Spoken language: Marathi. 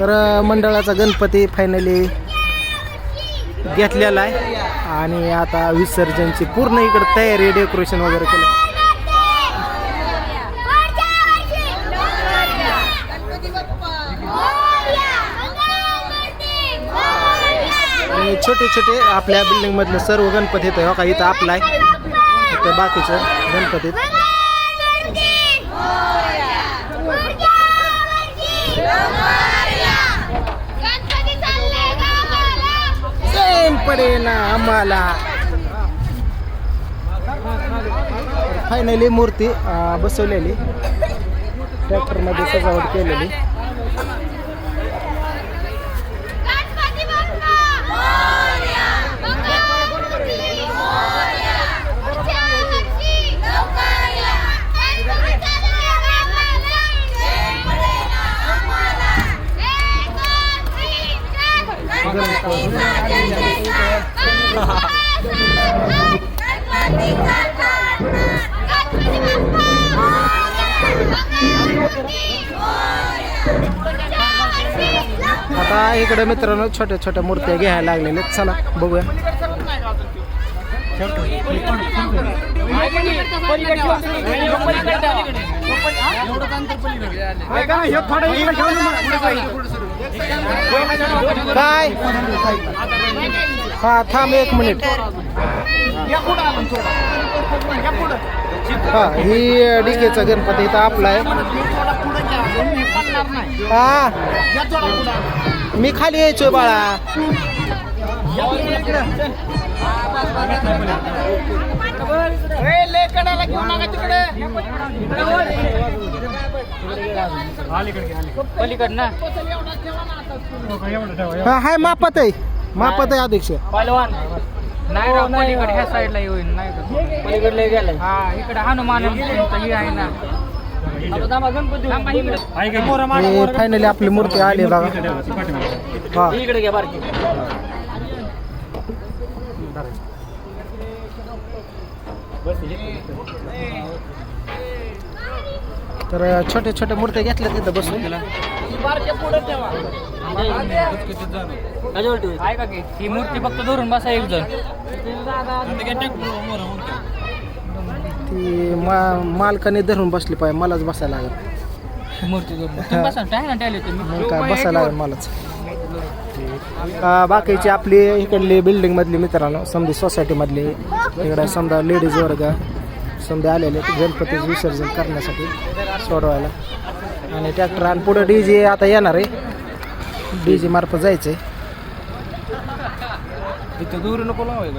तर मंडळाचा गणपती फायनली घेतलेला आहे. आणि आता विसर्जनची पूर्ण इकडे तयारी डेकोरेशन वगैरे केलं. आणि छोटे छोटे आपल्या बिल्डिंग मधले सर्व गणपती येतं हो का इथं आपला आहे. इथं बाकीचं गणपती. Yeah. पडे आम्हाला. फायनली मूर्ती बसवलेली. ट्रॅक्टरमध्ये सजावट केलेली. आता इकडे मित्रांनो छोट्या छोट्या मूर्त्या घ्यायला लागलेल्या. चला बघूया काय? हा थांब एक मिनिट. हा ही डीकेचा गणपती इथं आपला आहे. हा. मी खाली यायचोय बाळा. पलीकड ना हा हाय मापात आहे. मापात आहे अध्यक्ष. पहलवान. नाही राव पलीकड ह्या साईडला येऊन नाही पलीकडला गेलाय. हा इकडे हनुमान ही आहे ना. फायनली आपली मूर्ती आली बघा. हा. इकडे घ्या बारकी. तर छोट्या छोट्या मूर्त्या घेतल्या तिथं बसून. ही मूर्ती फक्त धरून बसा एक जण. ती मा मालकाने धरून बसली पाहिजे मलाच बसायला लागेल मूर्ती धरून. बसा काय बसायला लागेल मलाच. अं, बाकीचे आपली इकडली बिल्डिंग मधली मित्रांनो समधी सोसायटीमधली इकडं इकडे समजा लेडीज वर्ग समजा आलेले आहेत गणपती विसर्जन करण्यासाठी सोडवायला. आणि ट्रॅक्टर आणि पुढं डी जे आता येणार आहे. डी जे मार्फत जायचंय. इथं दूर नको लावाय